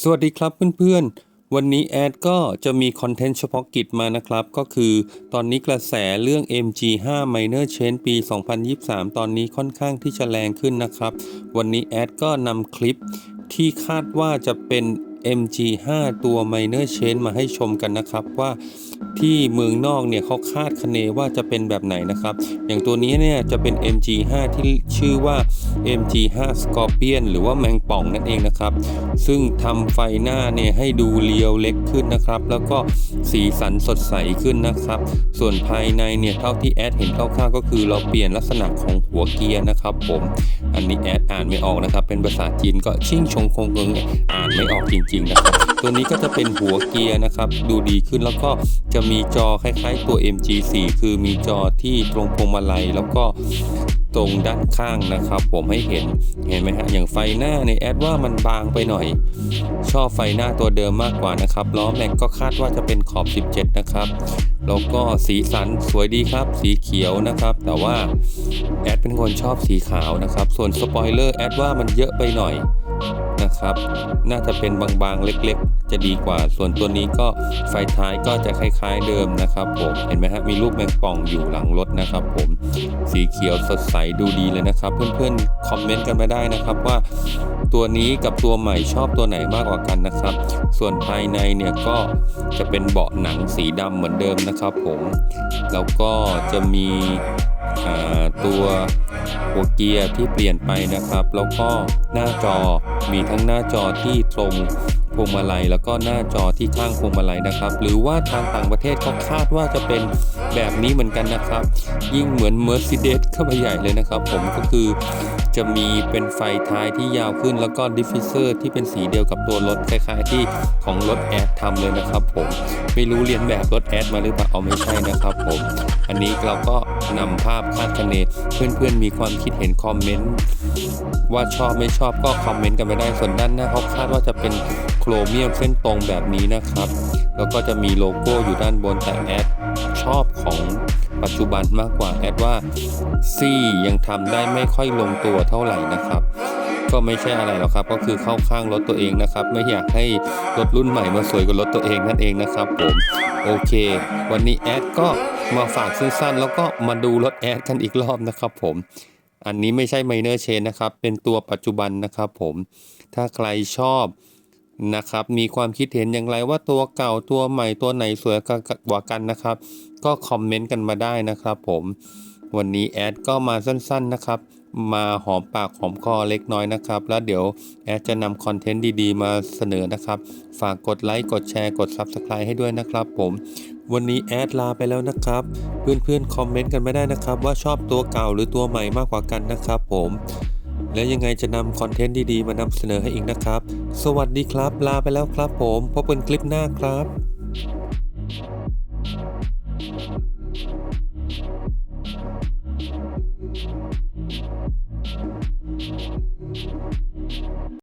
สวัสดีครับเพื่อนๆ วันนี้แอดก็จะมีคอนเทนต์เฉพาะกิจมานะครับ ก็คือตอนนี้กระแสเรื่อง MG5 Minor Change ปี 2023 ตอนนี้ค่อนข้างที่จะแรงขึ้นนะครับ วันนี้แอดก็นำคลิปที่คาดว่าจะเป็น MG5 ตัว Minor Change มาให้ชมกันนะครับว่าที่เมืองนอกเนี่ยเขาคาดคะเนว่าจะเป็นแบบไหนนะครับ อย่างตัวนี้เนี่ยจะเป็น MG5 ที่ชื่อว่า MG5 Scorpion หรือว่าแมงป่องนั่นเองนะครับ ซึ่งทำไฟหน้าเนี่ยให้ดูเรียวเล็กขึ้นนะครับ แล้วก็สีสันสดใสขึ้นนะครับ ส่วนภายในเนี่ยเท่าที่แอดเห็นคร่าวๆก็คือเราเปลี่ยนลักษณะของหัวเกียร์นะครับ ผม อันนี้แอดอ่านไม่ออกนะครับ เป็นภาษาจีนก็ชิ่งชงคงเอิงอ่านไม่ออกจริงๆ นะครับ ตัวนี้ก็จะเป็นหัวเกียร์นะครับ ดูดีขึ้นแล้วก็จะมีจอคล้ายๆตัว MG4 คือมีจอที่ตรงพวงมาลัยแล้วก็ตรงด้านข้างนะครับ ผมให้เห็นเห็นไหมฮะอย่างไฟหน้าเนี่ยแอดว่ามันบางไปหน่อย ชอบไฟหน้าตัวเดิมมากกว่านะครับล้อแม็กก็คาดว่าจะเป็นขอบ 17 นะครับแล้วก็สีสันสวยดีครับ สีเขียวนะครับ แต่ว่าแอดเป็นคนชอบสีขาวนะครับ ส่วนสปอยเลอร์แอดว่ามันเยอะไปหน่อย นะครับ น่าจะเป็นบางๆเล็กๆ จะดีกว่า ส่วนตัวนี้ก็ไฟท้ายก็จะคล้ายๆเดิมนะครับผมเห็นไหมฮะมีรูปแมงป่องอยู่หลังรถนะครับผมสีเขียวสดใสดูดีเลยนะครับ เพื่อนๆคอมเมนต์กันมาได้นะครับว่าตัวนี้กับตัวใหม่ชอบตัวไหนมากกว่ากันนะครับ ส่วนภายในเนี่ยก็จะเป็นเบาะหนังสีดำเหมือนเดิมนะครับผมแล้วก็จะมี ตัวหัวเกียร์ที่เปลี่ยนไปนะครับ แล้วก็หน้าจอมีทั้งหน้าจอที่ตรง พวงมาลัย แล้วก็หน้าจอที่ข้างพวงมาลัยนะครับ หรือว่าทางต่างประเทศเขาคาดว่าจะเป็นแบบนี้เหมือนกันนะครับ ยิ่งเหมือน Mercedes เข้าไปใหญ่เลยนะครับ ผมก็คือจะมีเป็นไฟท้ายที่ยาวขึ้น แล้วก็ดิฟฟิเซอร์ที่เป็นสีเดียวกับตัวรถคล้ายๆ ที่ของรถแอดทำเลยนะครับผมไม่รู้เรียนแบบรถแอดมาหรือเปล่าเอาไม่ใช่นะครับผมอันนี้เราก็นำภาพคาดคะเนเพื่อนๆมีความคิดเห็นคอมเมนต์ว่าชอบไม่ชอบก็คอมเมนต์กันไปได้ส่วนด้านหน้าเขาคาดว่าจะเป็นโครเมียมเส้นตรงแบบนี้นะครับ แล้วก็จะมีโลโก้อยู่ด้านบนแต่แอดชอบของปัจจุบันมากกว่าแอดว่าซี่ยังทำได้ไม่ค่อยลงตัวเท่าไหร่นะครับก็ไม่ใช่อะไรหรอกครับ ก็คือเข้าข้างรถตัวเองนะครับ ไม่อยากให้รถรุ่นใหม่มาสวยกว่ารถตัวเองนั่นเองนะครับผมโอเค วันนี้แอดก็มาฝากสั้นๆ แล้วก็มาดูรถแอดกันอีกรอบนะครับผม อันนี้ไม่ใช่ minor change นะครับ เป็นตัวปัจจุบันนะครับผม ถ้าใครชอบ นะครับ มีความคิดเห็นอย่างไรว่าตัวเก่าตัวใหม่ตัวไหนสวยกว่ากันนะครับ ก็คอมเมนต์กันมาได้นะครับผมวันนี้แอดก็มาสั้นๆนะครับ มาหอมปากหอมคอเล็กน้อยนะครับ แล้วเดี๋ยวแอดจะนำคอนเทนต์ดีๆ มาเสนอนะครับ ฝากกดไลค์กดแชร์กด Subscribe ให้ด้วยนะครับผมวันนี้แอดลาไปแล้วนะครับ เพื่อนๆคอมเมนต์กันไม่ได้นะครับ ว่าชอบตัวเก่าหรือตัวใหม่มากกว่ากันนะครับผม และยังไงจะนำคอนเทนต์ดีๆ มานำเสนอให้อีกนะครับ สวัสดีครับ ลาไปแล้วครับผม พบกันคลิปหน้าครับ